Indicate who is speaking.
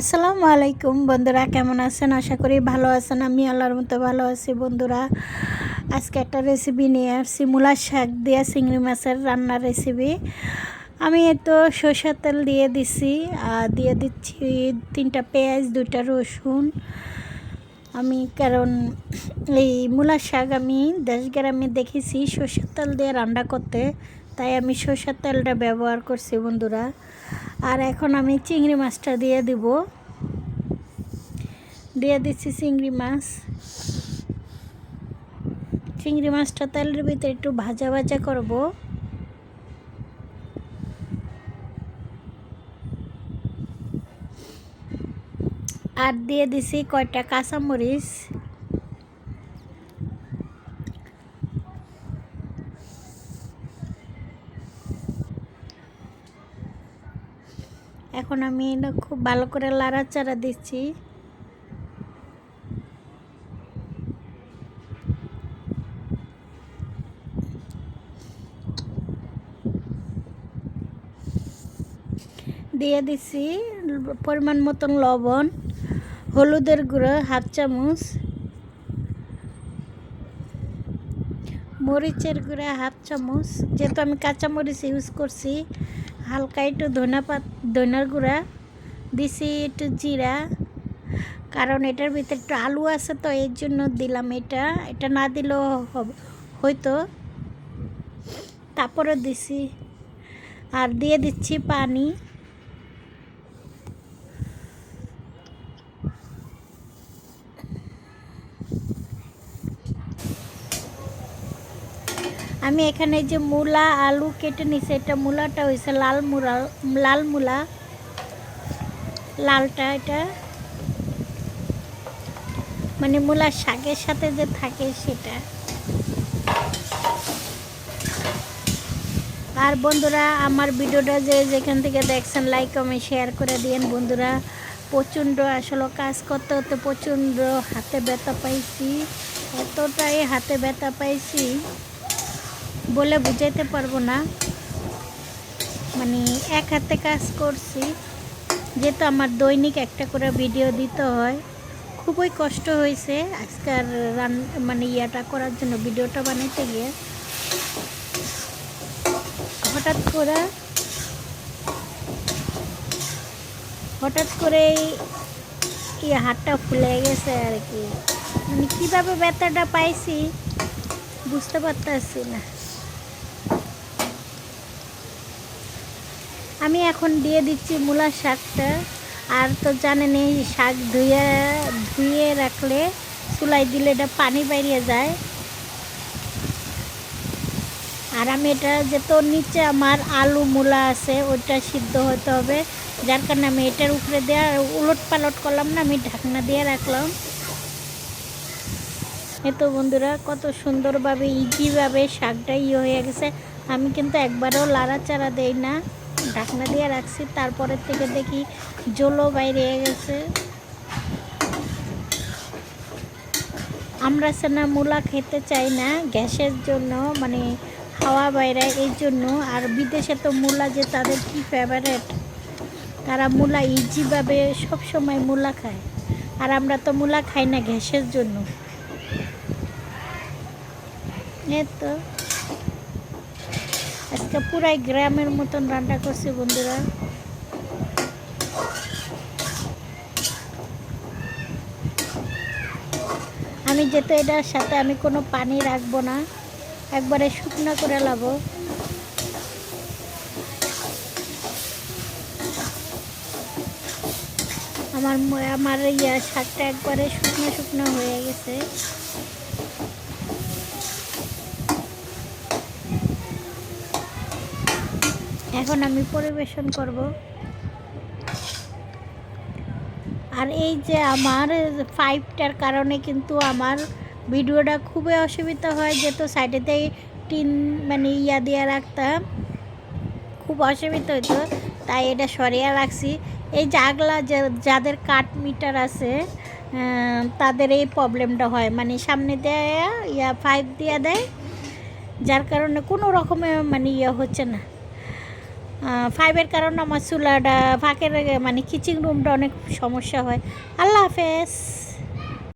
Speaker 1: আসসালামু আলাইকুম বন্ধুরা, কেমন আছেন? আশা করি ভালো আছেন। আমি আল্লাহর মতো ভালো আছি বন্ধুরা। আজকে একটা রেসিপি নিয়ে আসছি। মূলা শাক দিয়ে চিংড়ি মাছের রান্নার রেসিপি আমি তো সরষের তেল দিয়ে দিছি। আর দিয়ে দিচ্ছি তিনটা পেঁয়াজ, দুইটা রসুন। আমি কারণ এই মূলার শাক আমি দেশ গ্রামে দেখেছি সরষের তেল দিয়ে রান্না করতে। তাই আমি সরষের তেলটা ব্যবহার করছি, বন্ধুরা। আর এখন আমি চিংড়ি মাছটা দিয়ে দিব। দিয়ে দিচ্ছি চিংড়ি মাছ। চিংড়ি মাছটা তেলের ভিতরে একটু ভাজা ভাজা করব। আর দিয়ে দিছি কয়টা কাঁচামরিচ। এখন আমি এটা খুব ভালো করে লাড়াচাড়া দিচ্ছি। দিয়ে দিছি পরিমাণ মতন লবণ, হলুদের গুঁড়ো, হাফ চামচ, মরিচের গুঁড়া, হাফ চামচ, যেহেতু আমি কাঁচা মরিচ ইউজ করছি হালকা একটু ধনা পাত, ধনার গুঁড়া, দিছি একটু জিরা, কারণ এটার ভিতরে একটু আলু আছে তো এর জন্য দিলাম এটা। এটা না দিলেও হবে, হয়তো। তারপরে দিছি। আর দিয়ে দিচ্ছি পানি। আমি এখানে যে মূলা, আলু কেটে নিছি, এটা মূলাটা হয়েছে লাল মূলা লাল মূলা। লালটা এটা মানে মূলার শাকের সাথে যে থাকে সেটা। আর বন্ধুরা, আমার ভিডিওটা যে যেখান থেকে দেখছেন লাইক কমেন্ট শেয়ার করে দিয়েন বন্ধুরা। প্রচণ্ড আসলে কাজ করতে করতে প্রচণ্ড হাতে ব্যথা পাইছি, এতটাই হাতে ব্যথা পাইছি। বলে বুঝাইতে পারব না। মানে এক হাতে কাজ করছি, যেহেতু আমার দৈনিক একটা করে ভিডিও দিতে হয়। খুবই কষ্ট হয়েছে আজকাল রান মানে ইয়াটা করার জন্য ভিডিওটা বানাইতে গিয়ে। হঠাৎ করে হঠাৎ করে এই হাতটা ফুলে গেছে আর কি। মানে কীভাবে ব্যথাটা পাইছি বুঝতে পারতেছি না। আমি এখন দিয়ে দিচ্ছি মূলার শাকটা। আর তো জানেন এই শাক ধুয়ে ধুয়ে রাখলে চুলাই দিলে এটা পানি বেরিয়ে যায়। আর আমি এটা যে তোর নিচে আমার আলু মূলা আছে, ওইটা সিদ্ধ হতে হবে। যার কারণে আমি এটার উপরে দেওয়া উলট পালট করলাম না, আমি ঢাকনা দিয়ে রাখলাম। এ তো বন্ধুরা, কত সুন্দরভাবে ইজিভাবে শাকটা ইয়ে হয়ে গেছে। আমি কিন্তু একবারও লাড়াচাড়া দেই না। ঢাকনা দিয়ে রাখছি, তারপরের থেকে দেখি জলও বাইরে গেছে। আমরা সেনা মূলা খেতে চাই না গ্যাসের জন্য মানে হাওয়া বাইরে, এই জন্য। আর বিদেশে তো মূলা যে তাদের কি ফেভারেট তারা মূলা ইজিভাবে সব সময় মূলা খায়। আর আমরা তো মূলা খাই না গ্যাসের জন্য। এ তো। আজকে পুরাই গ্রামের মতন রান্না করছি বন্ধুরা। আমি যেতে এটার সাথে আমি কোনো পানি রাখব না, একবারে শুকনো করে লাবো। আমার আমার ইয়া শাকটা একবারে শুকনো শুকনো হয়ে গেছে। এখন আমি পরিবেশন করব। আর এই যে আমার ফাইভটার কারণে কিন্তু আমার ভিডিওটা খুবই অসুবিধা হয়, যেহেতু সাইডেতেই টিন মানে ইয়া দিয়ে রাখতাম। খুব অসুবিধা হতো তাই এটা সরিয়ে রাখছি। এই জাগলা যাদের কাঠ মিটার আছে তাদের এই প্রবলেমটা হয়। মানে সামনে দেয় ইয়া ফাইভ দিয়ে দেয়, যার কারণে কোনো রকমের মানে ইয়ে হচ্ছে না। ফাইভের কারণে আমার চুলাটা ফাঁকের মানে কিচিং রুমটা অনেক সমস্যা হয়। আল্লাহ হাফেজ।